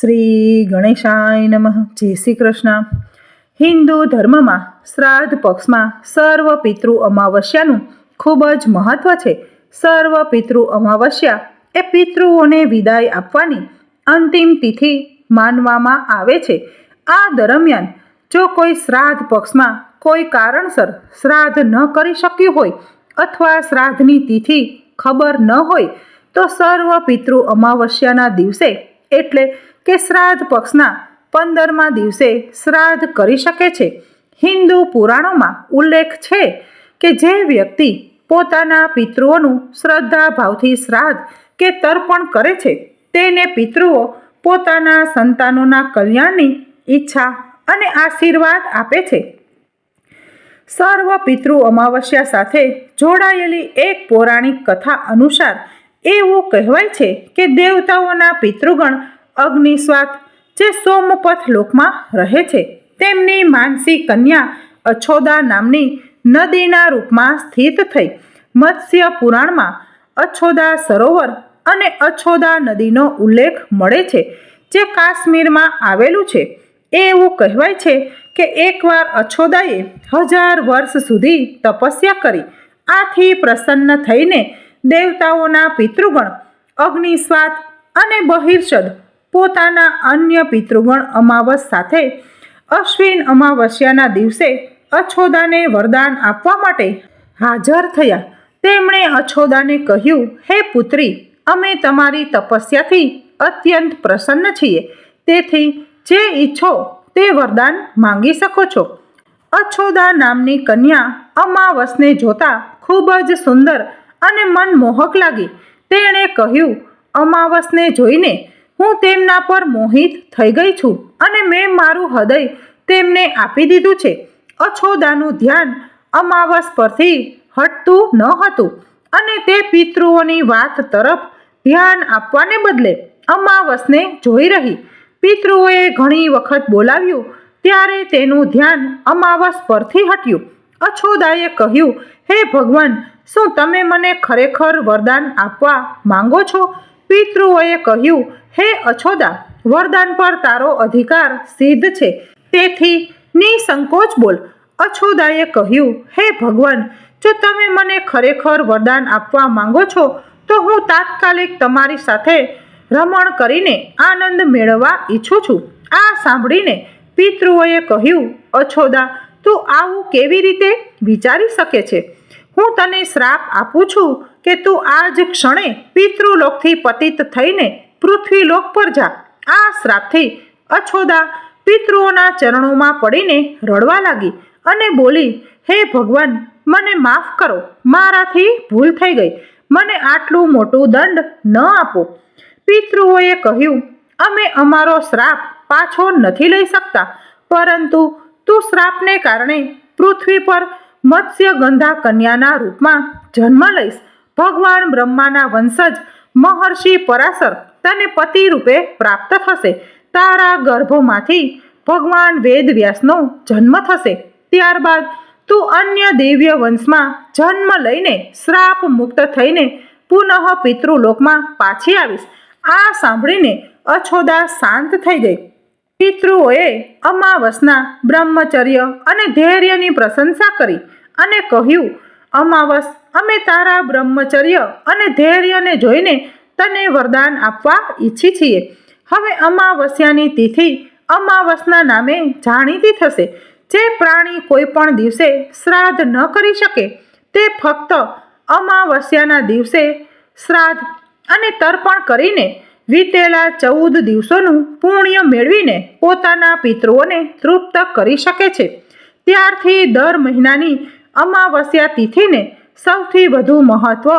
શ્રી ગણેશાય નમઃ. જય શ્રી કૃષ્ણ હિન્દુ ધર્મમાં શ્રાદ્ધ પક્ષમાં સર્વ પિતૃ અમાવસ્યાનું ખૂબ જ મહત્વ છે. સર્વ પિતૃ અમાવસ્યા એ પિતૃઓને વિદાય આપવાની અંતિમ તિથિ માનવામાં આવે છે. આ દરમિયાન જો કોઈ શ્રાદ્ધ પક્ષમાં કોઈ કારણસર શ્રાદ્ધ ન કરી શક્યું હોય અથવા શ્રાદ્ધની તિથિ ખબર ન હોય તો સર્વ પિતૃ અમાવસ્યાના દિવસે એટલે કે શ્રાદ્ધ પક્ષના પંદરમા દિવસે શ્રાદ્ધ કરી શકે છે. હિન્દુ પુરાણોમાં ઉલ્લેખ છે કે જે વ્યક્તિ પોતાના પિતૃઓનું શ્રદ્ધા ભાવથી શ્રાદ્ધ કે તર્પણ કરે છે, તેને પિતૃઓ પોતાના સંતાનોના કલ્યાણની ઈચ્છા અને આશીર્વાદ આપે છે. સર્વ પિતૃ અમાવસ્યા સાથે જોડાયેલી એક પૌરાણિક કથા અનુસાર એવું કહેવાય છે કે દેવતાઓના પિતૃગણ અગ્નિસ્વાત, જે સોમપથ લોકમાં રહે છે, તેમની માનસી કન્યા અછોદા નામની નદીના રૂપમાં સ્થિત થઈ. મત્સ્ય પુરાણમાં અછોદા સરોવર અને અછોદા નદીનો ઉલ્લેખ મળે છે, જે કાશ્મીરમાં આવેલું છે. એવું કહેવાય છે કે એકવાર અછોદાએ હજાર વર્ષ સુધી તપસ્યા કરી, આથી પ્રસન્ન થઈને દેવતાઓના પિતૃગણ, અગ્નિસ્વાત અને બહિર્ષદ પોતાના અન્ય પિતૃગણ અમાવસ સાથે અશ્વિન અમાવસ્યાના દિવસે અછોદાને વરદાન આપવા માટે હાજર થયા. તેમણે અછોદાને કહ્યું, હે પુત્રી, અમે તમારી તપસ્યાથી અત્યંત પ્રસન્ન છીએ. તેથી જે ઈચ્છો તે વરદાન માંગી શકો છો. અછોદા નામની કન્યા અમાવસને જોતા ખૂબ જ સુંદર અને મનમોહક લાગી. તેણે કહ્યું, અમાવસને જોઈને હું તેમના પર મોહિત થઈ ગઈ છું અને મેં મારું હૃદય તેમને આપી દીધું છે. અછોદાનું ધ્યાન અમાવસ પરથી હટતું ન હતું અને તે પિતૃઓની વાત તરફ ધ્યાન આપવાને બદલે અમાવસને જોઈ રહી. પિતૃઓએ ઘણી વખત બોલાવ્યું, ત્યારે તેનું ધ્યાન અમાવસ પરથી હટ્યું. અછોદાએ કહ્યું, હે ભગવાન, શું તમે મને ખરેખર વરદાન આપવા માંગો છો? પિતૃઓએ કહ્યું, હે અછોદા, વરદાન પર તારો અધિકાર સિદ્ધ છે. તેથી નિસંકોચ બોલ. અછોદાએ કહ્યું, હે ભગવાન, જો તમે મને ખરેખર વરદાન આપવા માંગો છો, તો હું તાત્કાલિક તમારી સાથે રમણ કરીને આનંદ મેળવવા ઈચ્છું છું. આ સાંભળીને પિતૃઓએ કહ્યું, અછોદા, તું આવું કેવી રીતે વિચારી શકે છે? હું તને શ્રાપ આપું છું કે તું આ જ ક્ષણે પિતૃલોકથી પતિત થઈને પૃથ્વીલોક પર જા. આ શ્રાપથી અછોદા પિતૃઓના ચરણોમાં પડીને રડવા લાગી અને બોલી, હે ભગવાન, મને માફ કરો. મારાથી ભૂલ થઈ ગઈ. મને આટલું મોટું દંડ ન આપો. પિતૃઓએ કહ્યું, અમે અમારો શ્રાપ પાછો નથી લઈ શકતા. પરંતુ તું શ્રાપને કારણે પૃથ્વી પર મત્સ્યગંધા કન્યાના રૂપમાં જન્મ લઈશ. ભગવાન બ્રહ્માના વંશજ મહર્ષિ પરાશર તને પતિ રૂપે પ્રાપ્ત થશે. તારા ગર્ભમાંથી ભગવાન વેદવ્યાસનો જન્મ થશે. ત્યારબાદ તું અન્ય દિવ્ય વંશમાં જન્મ લઈને શ્રાપ મુક્ત થઈને પુનઃ પિતૃલોકમાં પાછી આવીશ. આ સાંભળીને અછોદા શાંત થઈ ગઈ. પિતૃઓએ અમાવસના બ્રહ્મચર્ય અને ધૈર્યની પ્રશંસા કરી અને કહ્યું અમાવસ, અમે તારા બ્રહ્મચર્ય અને ધૈર્યને જોઈને તને વરદાન આપવા ઈચ્છી છીએ. હવે અમાવસ્યાની તિથિ અમાવસના નામે જાણીતી થશે. જે પ્રાણી કોઈ પણ દિવસે શ્રાદ્ધ ન કરી શકે, તે ફક્ત અમાવસ્યાના દિવસે શ્રાદ્ધ અને તર્પણ કરીને વીતેલા ચૌદ દિવસોનું પુણ્ય મેળવીને પોતાના પિતૃઓને તૃપ્ત કરી શકે છે. ત્યારથી દર મહિનાની અમાવસ્યા તિથિને સૌથી વધુ મહત્વ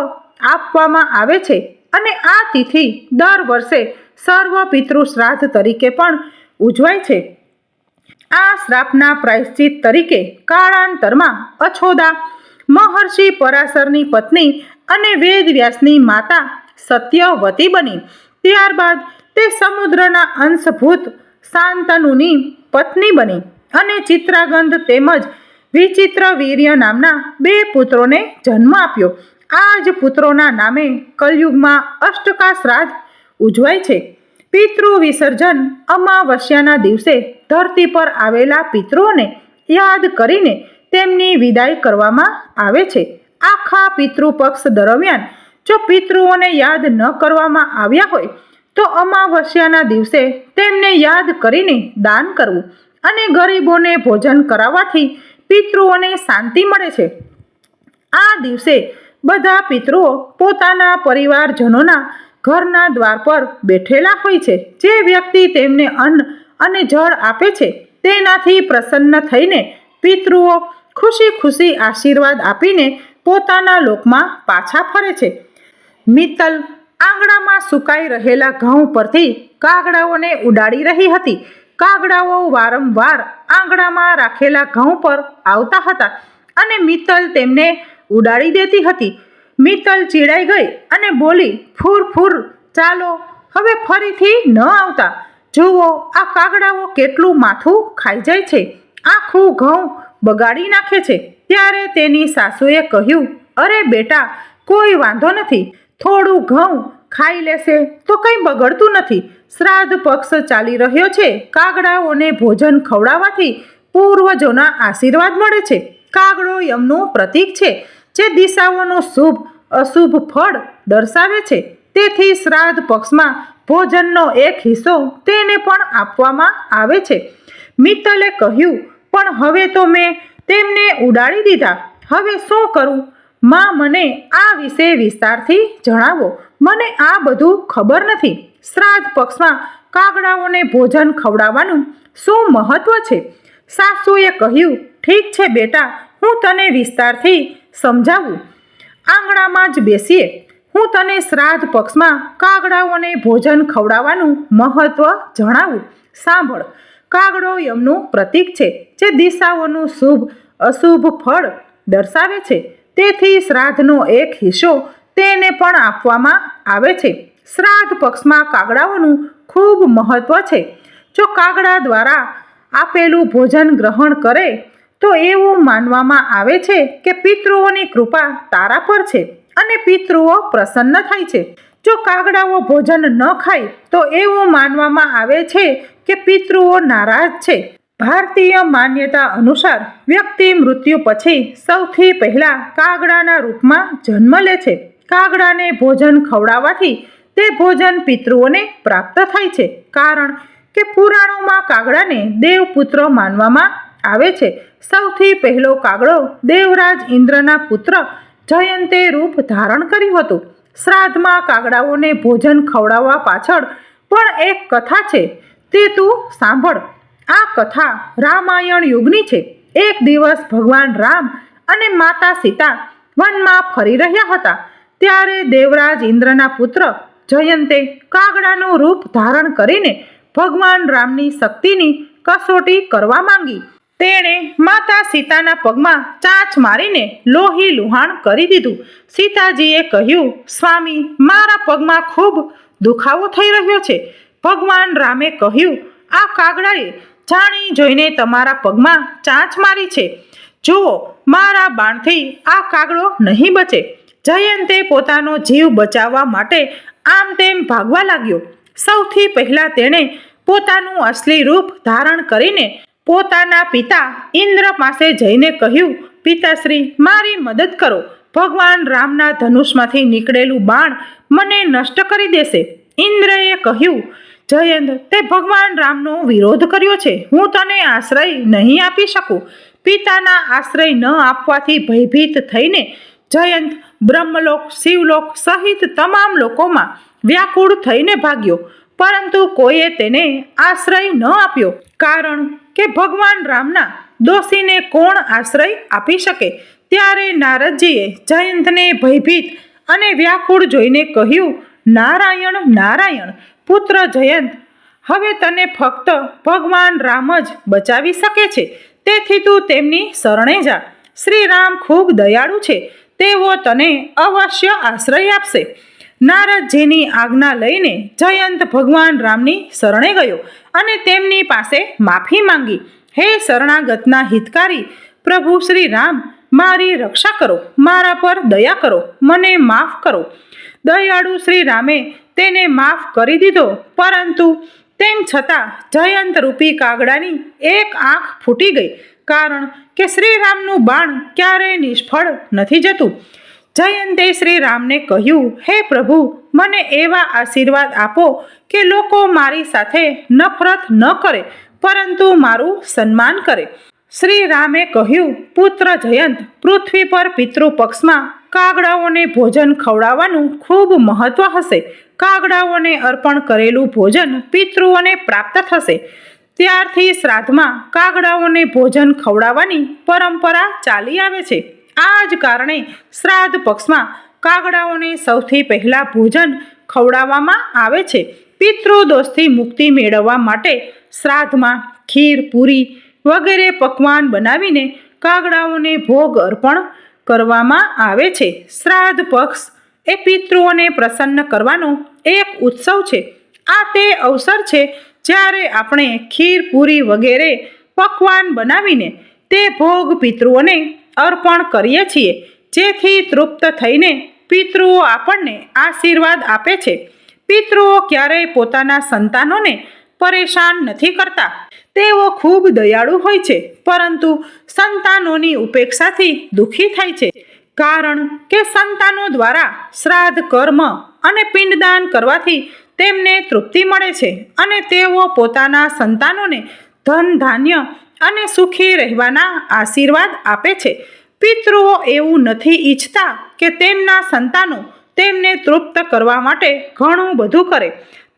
આપવામાં આવે છે અને આ તિથિ દર વર્ષે સર્વ પિતૃ શ્રાદ્ધ તરીકે પણ ઉજવાય છે. આ શ્રાપના પ્રાયશ્ચિત તરીકે કાળાંતરમાં અછોદા મહર્ષિ પરાશરની પત્ની અને વેદવ્યાસની માતા સત્યવતી બની. ત્યારબાદ તે સમુદ્રના અંશભૂત શાંતનુની પત્ની બની અને ચિત્રાગંધ તેમજ વિચિત્ર વીર્ય નામના બે પુત્રોને જન્મ આપ્યો. આ જ પુત્રોના નામે કલયુગમાં અષ્ટકા શ્રાદ્ધ ઉજવાય છે. પિતૃ વિસર્જન અમાવસ્યાના દિવસે ધરતી પર આવેલા પિતૃઓને યાદ કરીને તેમની વિદાય કરવામાં આવે છે. આખા પિતૃપક્ષ દરમિયાન જો પિતૃઓને યાદ ન કરવામાં આવ્યા હોય, તો અમાવસ્યાના દિવસે તેમને યાદ કરીને દાન કરવું અને ગરીબોને ભોજન કરાવવાથી પિતૃઓને શાંતિ મળે છે. આ દિવસે બધા પિતૃઓ પોતાના પરિવારજનોના ઘરના દ્વાર પર બેઠેલા હોય છે. જે વ્યક્તિ તેમને અન્ન અને જળ આપે છે, તેનાથી પ્રસન્ન થઈને પિતૃઓ ખુશી ખુશી આશીર્વાદ આપીને પોતાના લોકમાં પાછા ફરે છે. મિત્તલ આંગણામાં સુકાઈ રહેલા ઘઉં પરથી કાગડાઓને ઉડાડી રહી હતી. કાગડાઓ વારંવાર આંગણામાં રાખેલા ઘઉં પર આવતા હતા અને મિત્તલ તેમને ઉડાડી દેતી હતી. મિત્તલ ચીડાઈ ગઈ અને બોલી, ફૂર ફૂર, ચાલો, હવે ફરીથી ન આવતા. જુઓ, આ કાગડાઓ કેટલું માથું ખાઈ જાય છે. આખું ઘઉં બગાડી નાખે છે. ત્યારે તેની સાસુએ કહ્યું, અરે બેટા, કોઈ વાંધો નથી. થોડું ઘઉં ખાઈ લેશે તો કંઈ બગડતું નથી. શ્રાદ્ધ પક્ષ ચાલી રહ્યો છે. કાગડાઓને ભોજન ખવડાવવાથી પૂર્વજોના આશીર્વાદ મળે છે. કાગડો યમનું પ્રતીક છે, જે દિશાઓનું શુભ, અશુભ ફળ દર્શાવે છે. તેથી શ્રાદ્ધ પક્ષમાં ભોજનનો એક હિસ્સો તેને પણ આપવામાં આવે છે. મિત્તલે કહ્યું, પણ હવે તો મેં તેમને ઉડાડી દીધા. હવે શું કરું? માં મને આ વિશે વિસ્તારથી જણાવો. મને આ બધું ખબર નથી. શ્રાદ્ધ પક્ષમાં કાગડાઓને ભોજન ખવડાવવાનું શું મહત્વ છે? સાસુએ કહ્યું, ઠીક છે બેટા, હું તને વિસ્તારથી સમજાવું. આંગણામાં જ બેસીએ. હું તને શ્રાદ્ધ પક્ષમાં કાગડાઓને ભોજન ખવડાવવાનું મહત્વ જણાવું. સાંભળ, કાગડો યમનું પ્રતીક છે, જે દિશાઓનું શુભ, અશુભ ફળ દર્શાવે છે. તેથી શ્રાદ્ધનો એક હિસ્સો તેને પણ આપવામાં આવે છે. શ્રાદ્ધ પક્ષમાં કાગડાઓનું ખૂબ મહત્વ છે. જો કાગડા દ્વારા આપેલું ભોજન ગ્રહણ કરે, તો એવું માનવામાં આવે છે કે પિતૃઓની કૃપા તારા પર છે અને પિતૃઓ પ્રસન્ન થાય છે. જો કાગડાઓ ભોજન ન ખાય, તો એવું માનવામાં આવે છે કે પિતૃઓ નારાજ છે. ભારતીય માન્યતા અનુસાર વ્યક્તિ મૃત્યુ પછી સૌથી પહેલાં કાગડાના રૂપમાં જન્મ લે છે. કાગડાને ભોજન ખવડાવવાથી તે ભોજન પિતૃઓને પ્રાપ્ત થાય છે. કારણ કે પુરાણોમાં કાગડાને દેવપુત્ર માનવામાં આવે છે. સૌથી પહેલો કાગડો દેવરાજ ઇન્દ્રના પુત્ર જયંતે રૂપ ધારણ કર્યું હતું. શ્રાદ્ધમાં કાગડાઓને ભોજન ખવડાવવા પાછળ પણ એક કથા છે. તે તું સાંભળ. આ કથા રામાયણ યુગની છે. એક દિવસ ભગવાન રામ અને માતા સીતા વનમાં ફરી રહ્યા હતા. ત્યારે દેવરાજ ઇન્દ્રના પુત્ર જયંતે કાગડાનું રૂપ ધારણ કરીને ભગવાન રામની શક્તિની કસોટી કરવા માંગી. તેણે માતા સીતાના પગમાં ચાંચ મારીને લોહી લુહાણ કરી દીધું. સીતાજીએ કહ્યું, સ્વામી, મારા પગમાં ખૂબ દુખાવો થઈ રહ્યો છે. ભગવાન રામે કહ્યું, આ કાગડાએ જાણી જોઈને તમારા પગમાં ચાંચ મારી છે. જુઓ, મારા બાણથી આ કાગડો નહીં બચે. જયંતે પોતાનો જીવ બચાવવા માટે આમ તેમ ભાગવા લાગ્યો. સૌથી પહેલાં તેણે પોતાનું અસલી રૂપ ધારણ કરીને પોતાના પિતા ઇન્દ્ર પાસે જઈને કહ્યું, પિતાશ્રી, મારી મદદ કરો. ભગવાન રામના ધનુષમાંથી નીકળેલું બાણ મને નષ્ટ કરી દેશે. ઇન્દ્રએ કહ્યું જયંત તે ભગવાન રામનો વિરોધ કર્યો છે. હું તને આશ્રય નહીં આપી શકું. પિતાના આશ્રય ન આપવાથી ભયભીત થઈને જયંત, બ્રહ્મલોક, શિવલોક સહિત તમામ લોકોમાં વ્યાકુળ થઈને ભાગ્યો. પરંતુ કોઈએ તેને આશ્રય ન આપ્યો, કારણ કે ભગવાન રામના દોષીને કોણ આશ્રય આપી શકે? ત્યારે નારદજીએ જયંતને ભયભીત અને વ્યાકુળ જોઈને કહ્યું, નારાયણ નારાયણ, પુત્ર જયંત, હવે તને ફક્ત ભગવાન રામ જ બચાવી શકે છે. તેથી તું તેમની શરણે જા. શ્રી રામ ખૂબ દયાળુ છે. તેઓ તને અવશ્ય આશ્રય આપશે. નારદજીની આજ્ઞા લઈને જયંત ભગવાન રામની શરણે ગયો અને તેમની પાસે માફી માંગી. હે શરણાગતના હિતકારી, પ્રભુ શ્રી રામ, મારી રક્ષા કરો, મારા પર દયા કરો, મને માફ કરો. દયાળુ શ્રી રામે તેને માફ કરી દીધો, પરંતુ તેમ છતાં જયંત રૂપી કાગડાની એક આંખ ફૂટી ગઈ, કારણ કે શ્રીરામનું બાણ ક્યારેય નિષ્ફળ નથી જતું? જયંતે શ્રીરામને કહ્યું, હે પ્રભુ, મને એવા આશીર્વાદ આપો કે લોકો મારી સાથે નફરત ન કરે, પરંતુ મારું સન્માન કરે. શ્રી રામે કહ્યું, પુત્ર જયંત, પૃથ્વી પર પિતૃ પક્ષમાં કાગડાઓને ભોજન ખવડાવવાનું ખૂબ મહત્વ હશે. કાગડાઓને અર્પણ કરેલું ભોજન પિતૃઓને પ્રાપ્ત થશે. ત્યારથી શ્રાદ્ધમાં કાગડાઓને ભોજન ખવડાવવાની પરંપરા ચાલી આવે છે. આ જ કારણે શ્રાદ્ધ પક્ષમાં કાગડાઓને સૌથી પહેલાં ભોજન ખવડાવવામાં આવે છે. પિતૃદોષથી મુક્તિ મેળવવા માટે શ્રાદ્ધમાં ખીર, પૂરી વગેરે પકવાન બનાવીને કાગડાઓને ભોગ અર્પણ કરવામાં આવે છે. શ્રાદ્ધ પક્ષ એ પિતૃઓને પ્રસન્ન કરવાનો એક ઉત્સવ છે. આ તે અવસર છે જ્યારે આપણે ખીર, પૂરી વગેરે પકવાન બનાવીને તે ભોગ પિતૃઓને અર્પણ કરીએ છીએ, જેથી તૃપ્ત થઈને પિતૃઓ આપણને આશીર્વાદ આપે છે. પિતૃઓ ક્યારેય પોતાના સંતાનોને પરેશાન નથી કરતા. તેઓ ખૂબ દયાળુ હોય છે, પરંતુ સંતાનોની ઉપેક્ષાથી દુઃખી થાય છે. કારણ કે સંતાનો દ્વારા શ્રાદ્ધ કર્મ અને પિંડદાન કરવાથી તેમને તૃપ્તિ મળે છે અને તેઓ પોતાના સંતાનોને ધન, ધાન્ય અને સુખી રહેવાના આશીર્વાદ આપે છે. પિતૃઓ એવું નથી ઈચ્છતા કે તેમના સંતાનો તેમને તૃપ્ત કરવા માટે ઘણું બધું કરે.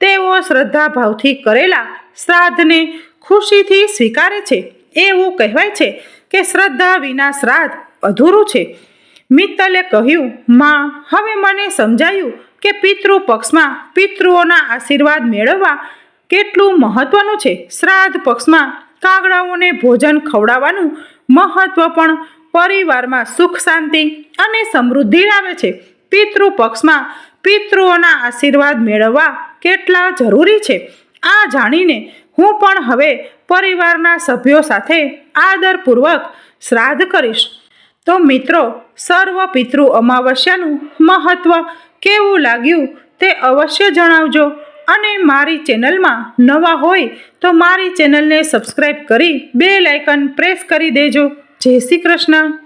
તેઓ શ્રદ્ધાભાવથી કરેલા શ્રાદ્ધને ખુશીથી સ્વીકારે છે. એવું કહેવાય છે કે શ્રદ્ધા વિના શ્રાદ્ધ અધૂરું છે. મિત્તલે કહ્યું, માં, હવે મને સમજાયું કે પિતૃ પક્ષમાં પિતૃઓના આશીર્વાદ મેળવવા કેટલું મહત્વનું છે. શ્રાદ્ધ પક્ષમાં કાગડાઓને ભોજન ખવડાવવાનું મહત્વ પણ પરિવારમાં સુખ, શાંતિ અને સમૃદ્ધિ લાવે છે. પિતૃ પક્ષમાં પિતૃઓના આશીર્વાદ મેળવવા કેટલા જરૂરી છે? આ જાણીને હું પણ હવે પરિવારના સભ્યો સાથે આદરપૂર્વક શ્રાદ્ધ કરીશ. તો મિત્રો, સર્વ પિતૃ અમાવસ્યાનું મહત્વ કેવું લાગ્યું તે અવશ્ય જણાવજો. અને મારી ચેનલમાં નવા હોય તો મારી ચેનલને સબસ્ક્રાઈબ કરી બે લાઇકન પ્રેસ કરી દેજો. જય શ્રી કૃષ્ણ.